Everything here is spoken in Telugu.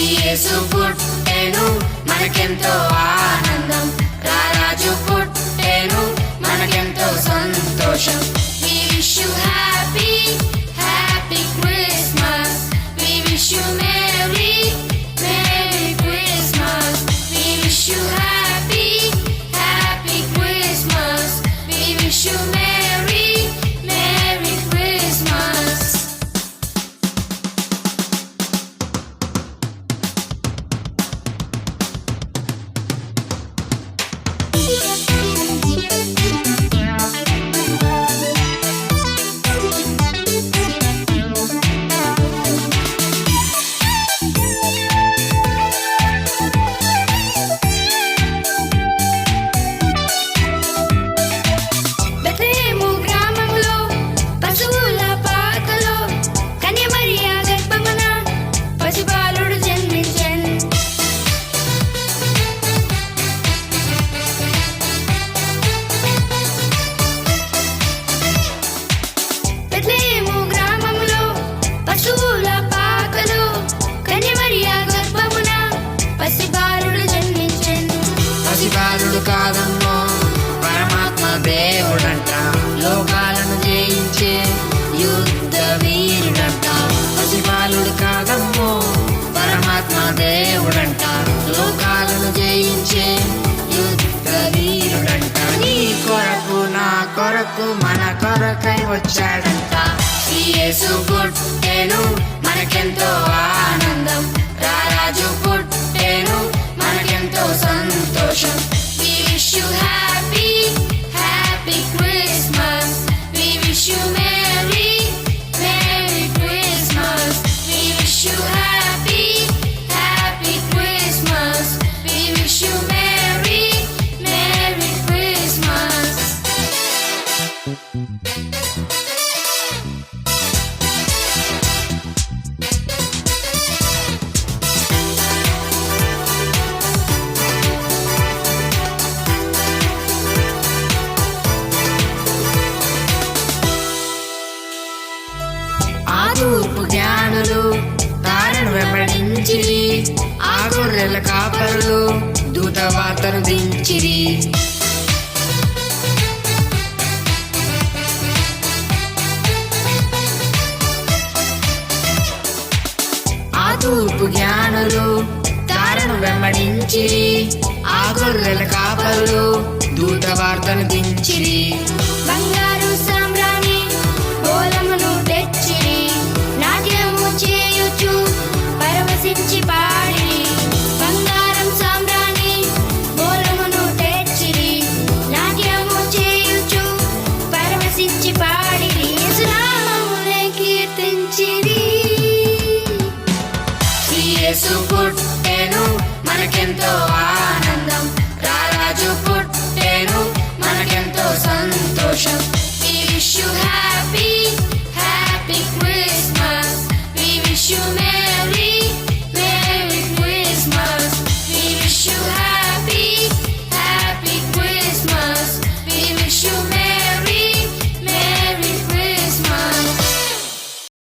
యేసు పుట్టెను మనకెంతో ఆనందం. కాదమ్మో పరమాత్మ దేవుడంట. లోకాలను జయించే యుద్ధ వీరుడంట. పసిపాలుడు కాదమ్మో పరమాత్మ దేవుడంట. లోకాలను జయించే యుద్ధ వీరుడంట. నీ కొరకు నా కొరకు మన కొరకై వచ్చాడంట. యేసు పుట్టేను మనకెంతో ఆనందం. ప్రాణాల కాపరులు దూతవార్తను దించిరి. ఆ తూర్పు జ్ఞానులు తారను వెంబడించిరి. ఆ గొర్రెల కాపరులు దూతవార్తను దించిరి. యేసు పుట్టేను మనకెంతో ఆనందం. రారాజు పుట్టేను మనకెంతో సంతోషం.